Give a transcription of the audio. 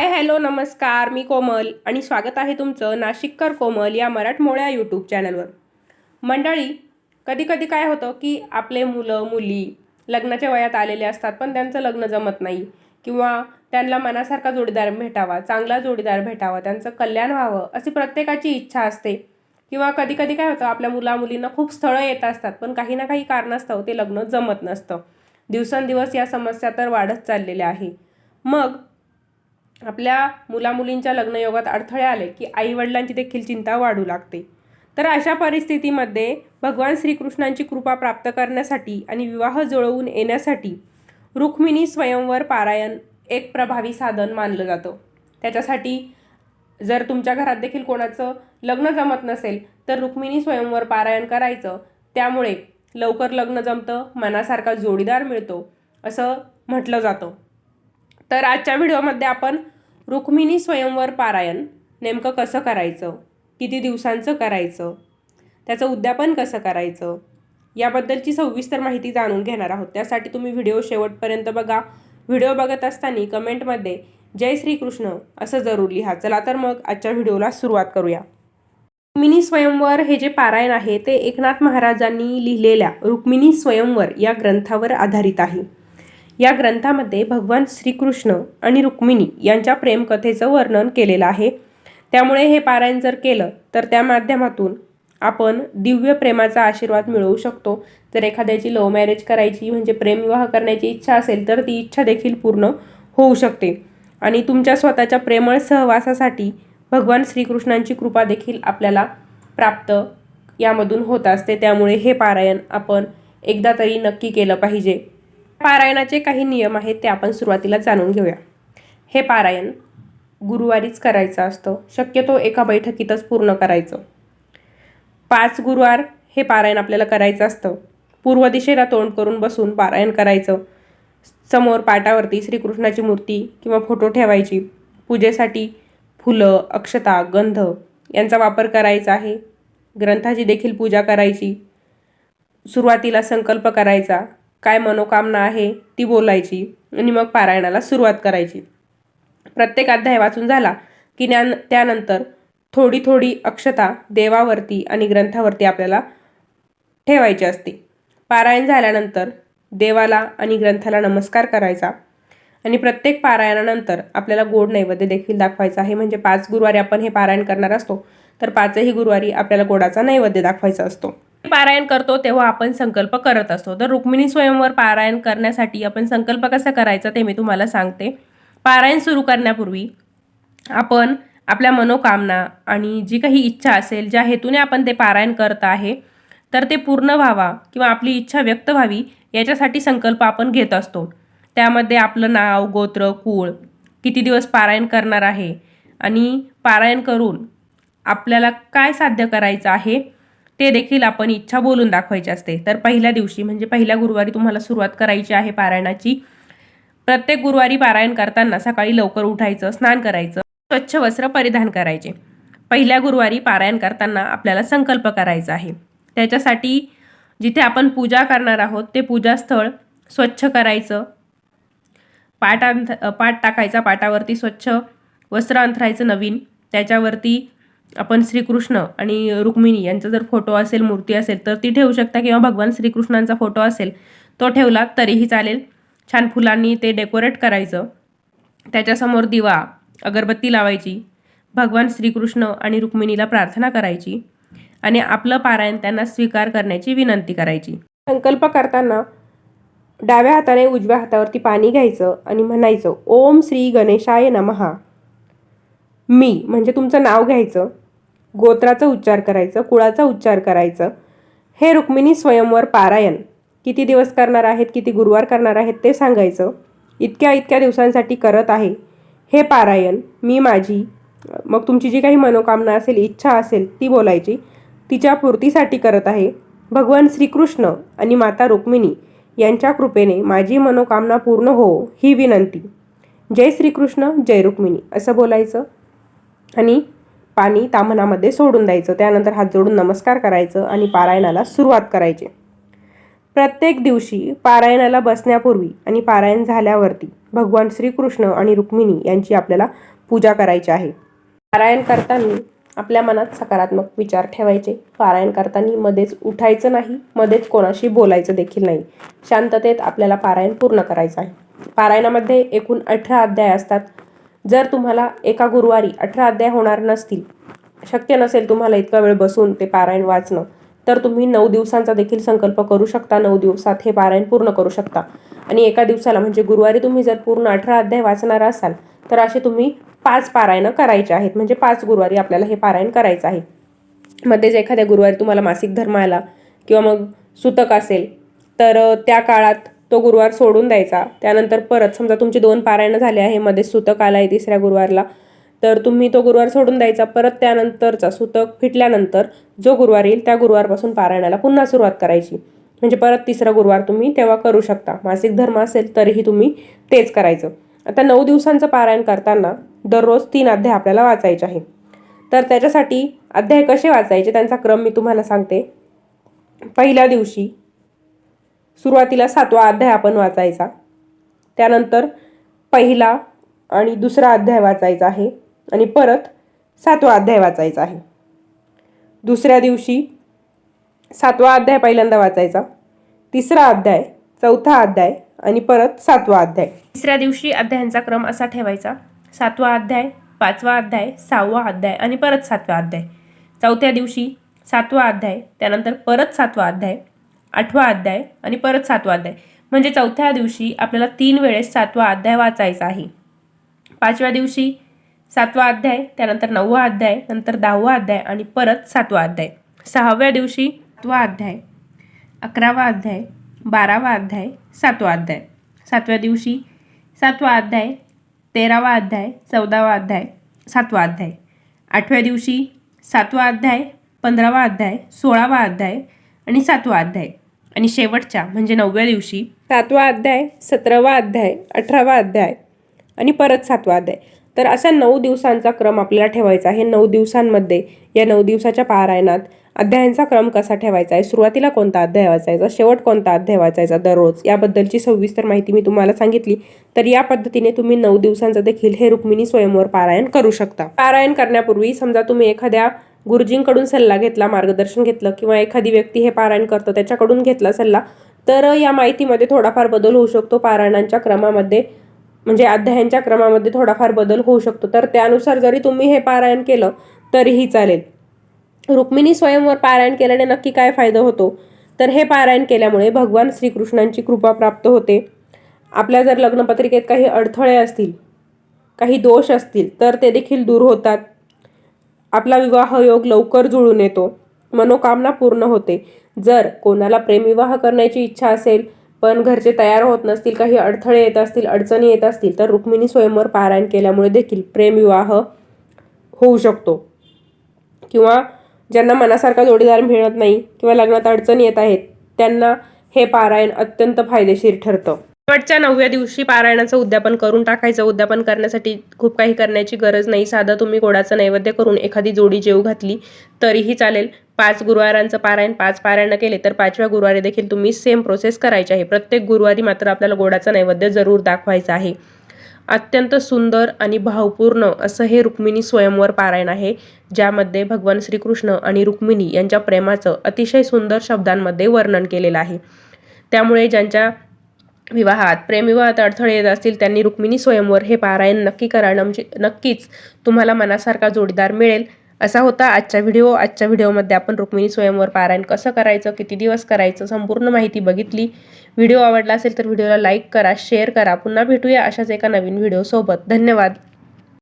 Hi hello नमस्कार मी कोमल आणि स्वागत आहे तुमचं नाशिककर कोमल या मराठमोळ्या यूट्यूब चॅनलवर. मंडळी कधी कधी काय होतं की आपले मुलं मुली लग्नाच्या वयात आलेले असतात पण त्यांचं लग्न जमत नाही किंवा त्यांना मनासारखा जोडीदार भेटावा चांगला जोडीदार भेटावा त्यांचं कल्याण व्हावं अशी प्रत्येकाची इच्छा असते. किंवा कधी कधी काय होतं आपल्या मुला मुलींना खूप स्थळं येत असतात पण काही ना काही कारणास्तव ते लग्न जमत नसतं. दिवसेंदिवस या समस्या तर वाढत चाललेल्या आहे. मग आपल्या मुलामुलींच्या लग्नयोगात अडथळे आले की आईवडिलांची देखील चिंता वाढू लागते. तर अशा परिस्थितीमध्ये भगवान श्रीकृष्णांची कृपा प्राप्त करण्यासाठी आणि विवाह जुळवून येण्यासाठी रुक्मिणी स्वयंवर पारायण एक प्रभावी साधन मानलं जातं. त्याच्यासाठी जर तुमच्या घरात देखील कोणाचं लग्न जमत नसेल तर रुक्मिणी स्वयंवर पारायण करायचं. त्यामुळे लवकर लग्न जमतं मनासारखा जोडीदार मिळतो असं म्हटलं जातं. तर आजच्या व्हिडिओमध्ये आपण रुक्मिणी स्वयंवर पारायण नेमकं कसं करायचं? किती दिवसांचं करायचं? त्याचं उद्यापन कसं करायचं? याबद्दलची सविस्तर माहिती जाणून घेणार आहोत. त्यासाठी तुम्ही व्हिडिओ शेवटपर्यंत बघा. व्हिडिओ बघत असताना कमेंटमध्ये जय श्रीकृष्ण असं जरूर लिहा. चला तर मग आजच्या व्हिडिओला सुरुवात करूया. रुक्मिणी स्वयंवर हे जे पारायण आहे ते एकनाथ महाराजांनी लिहिलेल्या रुक्मिणी स्वयंवर या ग्रंथावर आधारित आहे. या ग्रंथामध्ये भगवान श्रीकृष्ण आणि रुक्मिणी यांच्या प्रेमकथेचं वर्णन केलेलं आहे. त्यामुळे हे पारायण जर केलं तर त्या माध्यमातून आपण दिव्य प्रेमाचा आशीर्वाद मिळवू शकतो. जर एखाद्याची लव्ह मॅरेज करायची म्हणजे प्रेमविवाह करण्याची इच्छा असेल तर ती इच्छा देखील पूर्ण होऊ शकते. आणि तुमच्या स्वतःच्या प्रेमळ सहवासासाठी भगवान श्रीकृष्णांची कृपा देखील आपल्याला प्राप्त यामधून होत असते. त्यामुळे हे पारायण आपण एकदा तरी नक्की केलं पाहिजे. पारायणाचे काही नियम आहेत ते आपण सुरुवातीला जाणून घेऊया. हे पारायण गुरुवारीच करायचं असतं. शक्यतो एका बैठकीतच पूर्ण करायचं. पाच गुरुवार हे पारायण आपल्याला करायचं असतं. पूर्व दिशेला तोंड करून बसून पारायण करायचं. समोर पाटावरती श्रीकृष्णाची मूर्ती किंवा फोटो ठेवायची. पूजेसाठी फुलं अक्षता गंध यांचा वापर करायचा आहे. ग्रंथाची देखील पूजा करायची. सुरुवातीला संकल्प करायचा. काय मनोकामना आहे ती बोलायची आणि मग पारायणाला सुरुवात करायची. प्रत्येक अध्याय वाचून झाला की ज्ञान त्यानंतर थोडी थोडी अक्षता देवावरती आणि ग्रंथावरती आपल्याला ठेवायची असते. पारायण झाल्यानंतर देवाला आणि ग्रंथाला नमस्कार करायचा आणि प्रत्येक पारायणानंतर आपल्याला गोड नैवेद्य देखील दाखवायचा आहे. म्हणजे पाच गुरुवारी आपण हे पारायण करणार असतो तर पाचही गुरुवारी आपल्याला गोडाचा नैवेद्य दाखवायचा असतो. पारायण करतो तेव्हा आपण संकल्प करत असतो. तर रुक्मिणी स्वयंवर पारायण करण्यासाठी आपण संकल्प कसा करायचा ते मी तुम्हाला सांगते. पारायण सुरू करण्यापूर्वी आपण आपल्या मनोकामना आणि जी काही इच्छा असेल ज्या हेतूने आपण ते पारायण करत आहे तर ते पूर्ण व्हावा किंवा आपली इच्छा व्यक्त व्हावी याच्यासाठी संकल्प आपण घेत असतो. त्यामध्ये आपलं नाव गोत्र कुळ किती दिवस पारायण करणार आहे आणि पारायण करून आपल्याला काय साध्य करायचं आहे ते देखील आपण इच्छा बोलून दाखवायची असते. तर पहिल्या दिवशी म्हणजे पहिल्या गुरुवारी तुम्हाला सुरुवात करायची आहे पारायणाची. प्रत्येक गुरुवारी पारायण करताना सकाळी लवकर उठायचं स्नान करायचं स्वच्छ वस्त्र परिधान करायचे. पहिल्या गुरुवारी पारायण करताना आपल्याला संकल्प करायचा आहे. त्याच्यासाठी जिथे आपण पूजा करणार आहोत ते पूजास्थळ स्वच्छ करायचं. पाट अंथ पाट टाकायचा पाटावरती स्वच्छ वस्त्र अंथरायचं नवीन. त्याच्यावरती आपण श्रीकृष्ण आणि रुक्मिणी यांचा जर फोटो असेल मूर्ती असेल तर ती ठेवू शकता किंवा भगवान श्रीकृष्णांचा फोटो असेल तो ठेवला तरीही चालेल. छान फुलांनी ते डेकोरेट करायचं. त्याच्यासमोर दिवा अगरबत्ती लावायची भगवान श्रीकृष्ण आणि रुक्मिणीला प्रार्थना करायची आणि आपलं पारायण त्यांना स्वीकार करण्याची विनंती करायची. संकल्प करताना डाव्या हाताने उजव्या हातावरती पाणी घ्यायचं आणि म्हणायचं ओम श्री गणेशाय नमहा मी म्हणजे तुमचं नाव घ्यायचं. गोत्राचा उच्चार करायचं कुळाचा उच्चार करायचं. हे रुक्मिणी स्वयंवर पारायण. किती दिवस करणार आहेत किती गुरुवार करणार आहेत ते सांगायचं. इतक्या इतक्या दिवसांसाठी करत आहे. हे पारायण मी माझी मग तुमची जी काही मनोकामना असेल इच्छा असेल ती बोलायची तिच्या पूर्तीसाठी करत आहे. भगवान श्रीकृष्ण आणि माता रुक्मिणी यांच्या कृपेने माझी मनोकामना पूर्ण हो ही विनंती. जय श्रीकृष्ण जय रुक्मिणी असं बोलायचं. आणि पाणी तामनामध्ये सोडून द्यायचं. त्यानंतर हात जोडून नमस्कार करायचं आणि पारायणाला सुरुवात करायची. प्रत्येक दिवशी पारायणाला बसण्यापूर्वी आणि पारायण झाल्यावरती भगवान श्रीकृष्ण आणि रुक्मिणी यांची आपल्याला पूजा करायची आहे. पारायण करताना आपल्या मनात सकारात्मक विचार ठेवायचे. पारायण करताना मध्येच उठायचं नाही मध्येच कोणाशी बोलायचं देखील नाही. शांततेत आपल्याला पारायण पूर्ण करायचं आहे. पारायणामध्ये एकूण अठरा अध्याय असतात. जर तुम्हाला एका गुरुवारी अठरा अध्याय होणार नसतील शक्य नसेल तुम्हाला इतका वेळ बसून ते पारायण वाचणं तर तुम्ही नऊ दिवसांचा देखील संकल्प करू शकता. नऊ दिवसात हे पारायण पूर्ण करू शकता. आणि एका दिवसाला म्हणजे गुरुवारी तुम्ही जर पूर्ण अठरा अध्याय वाचणार असाल तर असे तुम्ही पाच पारायणं करायचे आहेत. म्हणजे पाच गुरुवारी आपल्याला हे पारायण करायचं आहे. मध्येच एखाद्या गुरुवारी तुम्हाला मासिक धर्म आला किंवा मग सुतक असेल तर त्या काळात तो गुरुवार सोडून द्यायचा. त्यानंतर परत समजा तुमचे दोन पारायणं झाले आहे मध्ये सुतक आला आहे तिसऱ्या गुरुवारला तर तुम्ही तो गुरुवार सोडून द्यायचा. परत त्यानंतरचा सुतक फिटल्यानंतर जो गुरुवार येईल त्या गुरुवारपासून पारायणाला पुन्हा सुरुवात करायची. म्हणजे परत तिसरा गुरुवार तुम्ही तेव्हा करू शकता. मासिक धर्म असेल तरीही तुम्ही तेच करायचं. आता नऊ दिवसांचं पारायण करताना दररोज तीन अध्याय आपल्याला वाचायचे आहे तर त्याच्यासाठी अध्याय कसे वाचायचे त्यांचा क्रम मी तुम्हाला सांगते. पहिल्या दिवशी सुरुवातीला सातवा अध्याय आपण वाचायचा. त्यानंतर पहिला आणि दुसरा अध्याय वाचायचा आहे आणि परत सातवा अध्याय वाचायचा आहे. दुसऱ्या दिवशी सातवा अध्याय पहिल्यांदा वाचायचा. तिसरा अध्याय चौथा अध्याय आणि परत सातवा अध्याय. तिसऱ्या दिवशी अध्यायांचा क्रम असा ठेवायचा. सातवा अध्याय पाचवा अध्याय सहावा अध्याय आणि परत सातवा अध्याय. चौथ्या दिवशी सातवा अध्याय त्यानंतर परत सातवा अध्याय. आठवा अध्याय आणि परत सातवा अध्याय. म्हणजे चौथ्या दिवशी आपल्याला तीन वेळेस सातवा अध्याय वाचायचा आहे. पाचव्या दिवशी सातवा अध्याय त्यानंतर नववा अध्याय नंतर दहावा अध्याय आणि परत सातवा अध्याय. सहाव्या दिवशी सातवा अध्याय अकरावा अध्याय बारावा अध्याय सातवा अध्याय. सातव्या दिवशी सातवा अध्याय तेरावा अध्याय चौदावा अध्याय सातवा अध्याय. आठव्या दिवशी सातवा अध्याय पंधरावा अध्याय सोळावा अध्याय आणि सातवा अध्याय. आणि शेवटच्या म्हणजे नवव्या दिवशी. सातवा अध्याय सतरावा अध्याय अठरावा अध्याय आणि परत सातवा अध्याय. तर असा नऊ दिवसांचा क्रम आपल्याला ठेवायचा आहे. नऊ दिवसांमध्ये या नऊ दिवसाच्या पारायणात अध्यायांचा क्रम कसा ठेवायचा आहे? सुरुवातीला कोणता अध्याय वाचायचा? शेवट कोणता अध्याय वाचायचा? दररोज. याबद्दलची सविस्तर माहिती मी तुम्हाला सांगितली. तर या पद्धतीने तुम्ही नऊ दिवसांचं देखील हे रुक्मिणी स्वयंवर पारायण करू शकता. पारायण करण्यापूर्वी समजा तुम्ही एखाद्या गुरुजींकडून सल्ला घेतला मार्गदर्शन घेतलं किंवा एखादी व्यक्ती हे पारायण करतं त्याच्याकडून घेतला सल्ला तर या माहितीमध्ये थोडाफार बदल होऊ शकतो. पारायणांच्या क्रमामध्ये म्हणजे अध्यायांच्या क्रमामध्ये थोडाफार बदल होऊ शकतो. तर त्यानुसार जरी तुम्ही हे पारायण केलं तरीही चालेल. रुक्मिणी स्वयंवर पारायण केल्याने नक्की काय फायदा होतो? तर हे पारायण केल्यामुळे भगवान श्रीकृष्णांची कृपा प्राप्त होते. आपल्या जर लग्नपत्रिकेत काही अडथळे असतील काही दोष असतील तर ते देखील दूर होतात. आपला विवाह योग लवकर जुळून येतो. मनोकामना पूर्ण होते. जर कोणाला प्रेमविवाह करण्याची इच्छा असेल पण घरचे तयार होत नसतील काही अडथळे येत असतील अडचणी येत असतील तर रुक्मिणी स्वयंवर पारायण केल्यामुळे देखील प्रेमविवाह होऊ शकतो. किंवा ज्यांना मनासारखा जोडीदार मिळत नाही किंवा लग्नात अडचणी येत आहेत त्यांना हे पारायण अत्यंत फायदेशीर ठरतं. शेवटच्या नवव्या दिवशी पारायणाचं उद्यापन करून टाकायचं. उद्यापन करण्यासाठी खूप काही करण्याची गरज नाही. साधं तुम्ही गोडाचं नैवेद्य करून एखादी जोडी जेव घातली तरीही चालेल. पाच गुरुवारांचं पारायण पाच पारायण केले तर पाचव्या गुरुवारी देखील तुम्ही सेम प्रोसेस करायची आहे. प्रत्येक गुरुवारी मात्र आपल्याला गोडाचं नैवेद्य जरूर दाखवायचं आहे. अत्यंत सुंदर आणि भावपूर्ण असं हे रुक्मिणी स्वयंवर पारायण आहे ज्यामध्ये भगवान श्रीकृष्ण आणि रुक्मिणी यांच्या प्रेमाचं अतिशय सुंदर शब्दांमध्ये वर्णन केलेलं आहे. त्यामुळे ज्यांच्या विवाहात. प्रेमविवाहात अडथळे येत असतील त्यांनी रुक्मिणी स्वयंवर हे पारायण नक्की करा म्हणजे नक्कीच तुम्हाला मनासारखा जोडीदार मिळेल. असा होता आजचा व्हिडिओ. आजच्या व्हिडिओमध्ये आपण रुक्मिणी स्वयंवर पारायण कसं करायचं किती दिवस करायचं संपूर्ण माहिती बघितली. व्हिडिओ आवडला असेल तर व्हिडिओला लाईक करा शेअर करा. पुन्हा भेटूया अशाच एका नवीन व्हिडिओसोबत. धन्यवाद.